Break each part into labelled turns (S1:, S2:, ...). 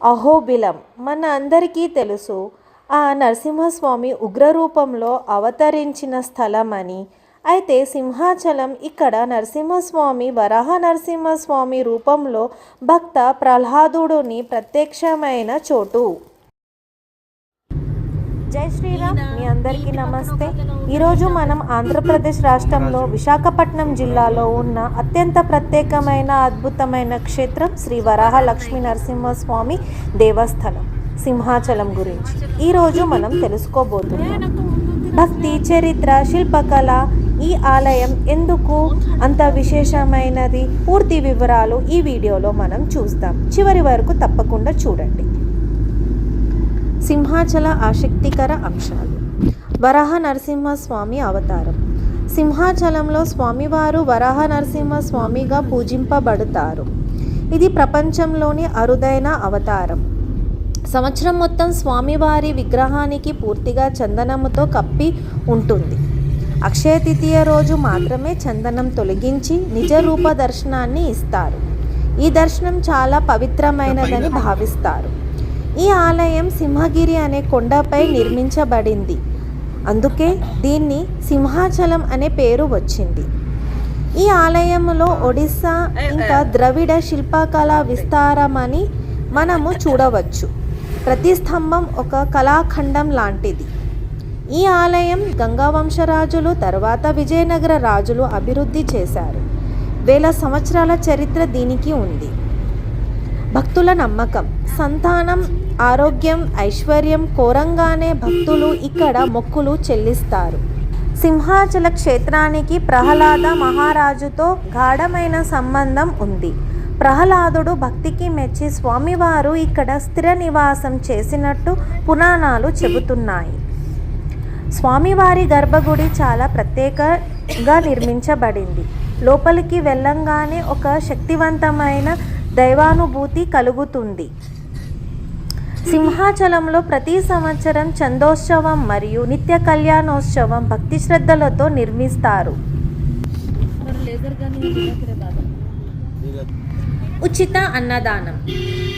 S1: అహోబిలం. మన అందరికీ తెలుసు ఆ నరసింహస్వామి ఉగ్రరూపంలో అవతరించిన స్థలమని. అయితే సింహాచలం ఇక్కడ నరసింహస్వామి వరాహ నరసింహస్వామి రూపంలో భక్త ప్రహ్లాదుడుని ప్రత్యక్షమైన చోటు. జై శ్రీరామ్. మీ అందరికీ నమస్తే. ఈరోజు మనం ఆంధ్రప్రదేశ్ రాష్ట్రంలో విశాఖపట్నం జిల్లాలో ఉన్న అత్యంత ప్రత్యేకమైన అద్భుతమైన క్షేత్రం శ్రీ వరాహ లక్ష్మీ నరసింహస్వామి దేవస్థానం సింహాచలం గురించి. ఈరోజు మనం తెలుసుకోబోతున్నాం. భక్తి చరిత్ర శిల్పకళ ఈ ఆలయం ఎందుకు అంత విశేషమైనది? పూర్తి వివరాలు ఈ వీడియోలో మనం చూస్తాం. చివరి వరకు తప్పకుండా చూడండి. సింహాచల ఆసక్తికర అంశాలు వరాహ నరసింహస్వామి అవతారం. సింహాచలంలో స్వామివారు వరాహ నరసింహస్వామిగా పూజింపబడతారు. ఇది ప్రపంచంలోని అరుదైన అవతారం. సంవత్సరం మొత్తం స్వామివారి విగ్రహానికి పూర్తిగా చందనముతో కప్పి ఉంటుంది. అక్షయ తృతీయ రోజు మాత్రమే చందనం తొలగించి నిజ రూప దర్శనాన్ని ఇస్తారు. ఈ దర్శనం చాలా పవిత్రమైనదని భావిస్తారు. ఈ ఆలయం సింహగిరి అనే కొండపై నిర్మించబడింది. అందుకే దీన్ని సింహాచలం అనే పేరు వచ్చింది. ఈ ఆలయంలో ఒడిస్సా ఇంకా ద్రవిడ శిల్పకళ విస్తారమని మనము చూడవచ్చు. ప్రతి స్తంభం ఒక కళాఖండం లాంటిది. ఈ ఆలయం గంగా వంశరాజులు తర్వాత విజయనగర రాజులు అభివృద్ధి చేశారు. వేల సంవత్సరాల చరిత్ర దీనికి ఉంది. భక్తుల నమ్మకం సంతానం ఆరోగ్యం ఐశ్వర్యం కోరంగానే భక్తులు ఇక్కడ మొక్కులు చెల్లిస్తారు. సింహాచల క్షేత్రానికి ప్రహ్లాద మహారాజుతో గాఢమైన సంబంధం ఉంది. ప్రహ్లాదుడు భక్తికి మెచ్చి స్వామివారు ఇక్కడ స్థిర నివాసం చేసినట్టు పురాణాలు చెబుతున్నాయి. స్వామివారి గర్భగుడి చాలా ప్రత్యేకంగా నిర్మించబడింది. లోపలికి వెళ్ళంగానే ఒక శక్తివంతమైన దైవానుభూతి కలుగుతుంది. సింహాచలంలో ప్రతి సంవత్సరం చందోత్సవం మరియు నిత్య కళ్యాణోత్సవం భక్తి శ్రద్ధలతో నిర్మిస్తారు. ఉచిత అన్నదానం.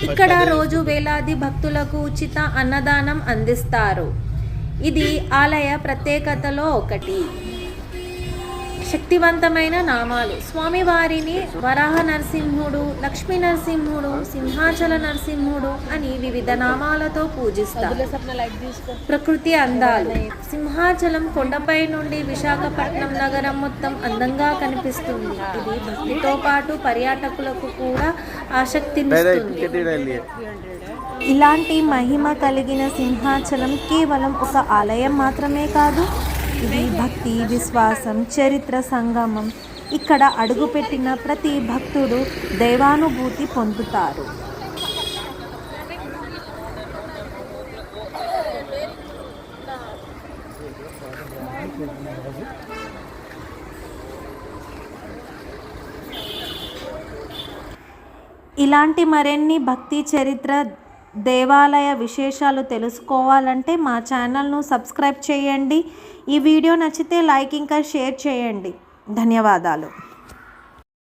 S1: ఇక్కడ రోజు వేలాది భక్తులకు ఉచిత అన్నదానం అందిస్తారు. ఇది ఆలయ ప్రత్యేకతలో ఒకటి. శక్తివంతమైన నామాలు. స్వామివారిని వరాహ నరసింహుడు లక్ష్మీ నరసింహుడు సింహాచల నరసింహుడు అని వివిధ నామాలతో పూజిస్తారు. ప్రకృతి అందాలు. సింహాచలం కొండపై నుండి విశాఖపట్నం నగరం మొత్తం అందంగా కనిపిస్తుంది. ఇది భక్తితో పాటు పర్యాటకులకు కూడా ఆసక్తినిస్తుంది. ఇలాంటి మహిమ కలిగిన సింహాచలం కేవలం ఒక ఆలయం మాత్రమే కాదు ఇది భక్తి విశ్వాసం చరిత్ర సంగమం. ఇక్కడ అడుగుపెట్టిన ప్రతి భక్తుడు దైవానుభూతి పొందుతారు. ఇలాంటి మరిన్ని భక్తి చరిత్ర దేవాలయ విశేషాలు తెలుసుకోవాలంటే మా ఛానల్ను సబ్స్క్రైబ్ చేయండి. ఈ వీడియో నచ్చితే లైక్ ఇంకా షేర్ చేయండి. ధన్యవాదాలు.